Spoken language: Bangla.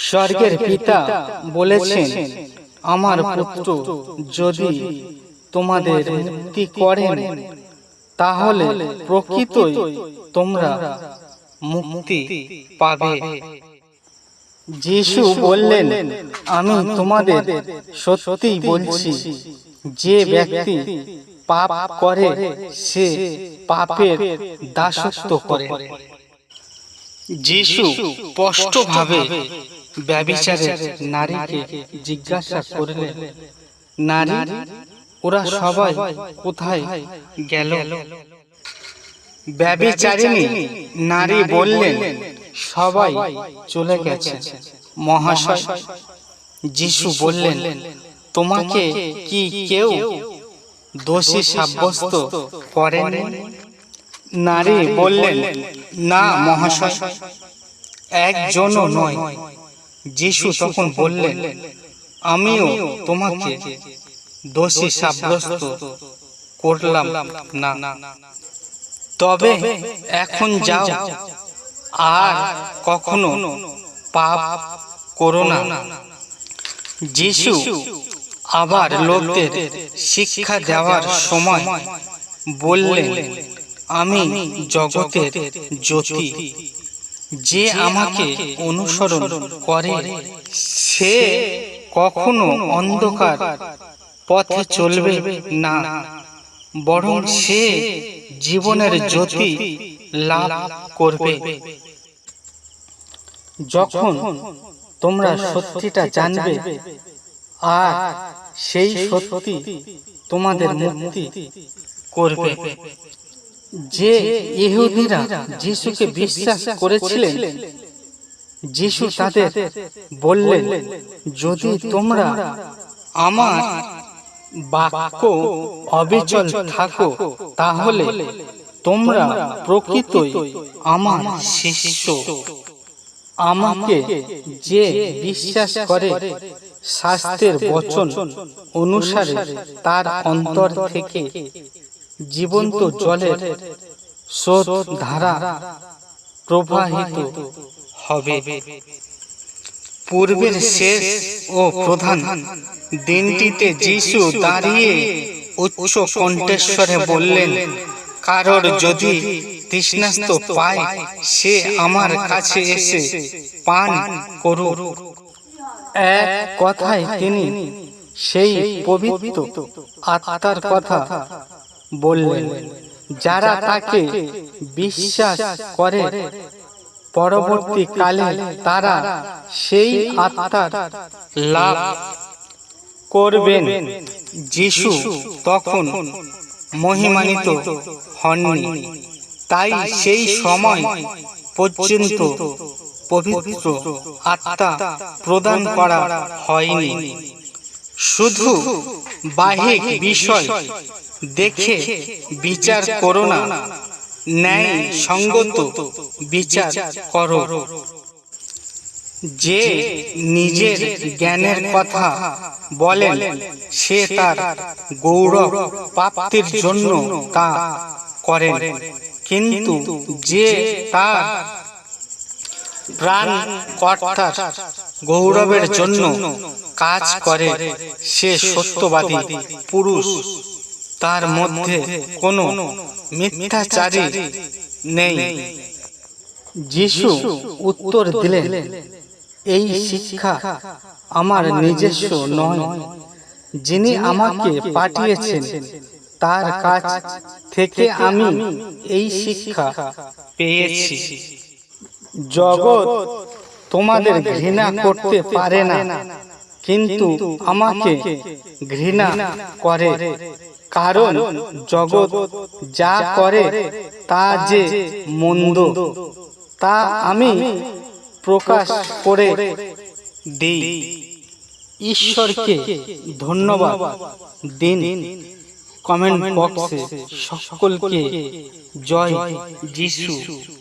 স্বর্গের পিতা বলেছেন আমার পুত্র যদি তোমাদের মুক্তি করেন তাহলে প্রকৃতই তোমরা মুক্তি পাবে। যিশু বললেন আমি তোমাদের সত্যিই বলছি যে ব্যক্তি পাপ করে সে পাপের দাসত্ব করে। যিশু স্পষ্টভাবে ব্যবিচারের নারীকে জিজ্ঞাসা করলেন নারী, ওরা সবাই কোথায় গেল? ব্যবিচারিণী নারী বললেন, সবাই চলে গেছে। মহাশয় যিশু বললেন, তোমাকে কি কেউ দোষী সাব্যস্ত করেন? নারী বললেন, না মহাশয়, একজনও নয়। যিশু তখন বললেন আমিও তোমাকে দোষী সাব্যস্ত করলাম না। তবে এখন যাও আর কখনো পাপ করো না। যিশু আবার লোকদের শিক্ষা দেওয়ার সময় বললেন আমি জগতের জ্যোতি যে আমাকে অনুসরণ করে সে কখনো অন্ধকার পথে চলবে না। বরং সে জীবনের জ্যোতি লাভ করবে। যখন তোমরা সত্যিটা জানবে আর সেই সত্যি তোমাদের মুক্তি করবে। যে ইহুদিরা যিশুকে বিশ্বাস করেছিলেন, যিশু তাদের বললেন, যদি তোমরা আমার বাক্য অবিচল থাকো, তাহলে তোমরা প্রকৃতই আমার শিষ্য। আমাকে যে বিশ্বাস করে, শাস্ত্রের বচন অনুসারে তার অন্তর থেকে জীবন্ত জলের স্রোত ধারা প্রবাহিত হবে। পূর্বের শেষ ও প্রধান দিনটিতে যিশু দাঁড়িয়ে উচ্চ কণ্ঠেশ্বরে বললেন কারোর যদি তৃষ্ণাস্ত পায় সে আমার কাছে এসে পান করুক। এক কথায় তিনি সেই পবিত্র আত্মার কথা বললেন, যারা তাকে বিশ্বাস করে, পরবর্তীকালে তারা সেই আত্মার লাভ করবেন। যিশু তখন মহিমানিত হননি। তাই সেই সময় পর্যন্ত পবিত্র আত্মা প্রদান করা হয়নি। শুধু বাহিক বিষয় দেখে বিচার করো না। ন্যায় সঙ্গত বিচার করো। যে নিজের জ্ঞানের কথা বলেন, সে তার গৌরব প্রাপ্তির জন্য তা করেন। কিন্তু যে তার প্রাণ কর্তার গৌরবের জন্য কাজ করে, সে সত্যবাদী পুরুষ। তার মধ্যে কোনো মিথ্যাচারী নেই। যিশু উত্তর দিলেন, এই শিক্ষা আমার নিজস্ব নয়। যিনি আমাকে পাঠিয়েছেন, তার কাছ থেকে আমি এই শিক্ষা পেয়েছি। জগৎ তোমাদের ঘৃণা করতে পারে না। কিন্তু আমাকে ঘৃণা করে। কারণ জগৎ যা করে তা যে মন্দ তা আমি প্রকাশ করে দিই। ঈশ্বরকে ধন্যবাদ দিন। কমেন্ট বক্সে সকলকে জয় যিশু।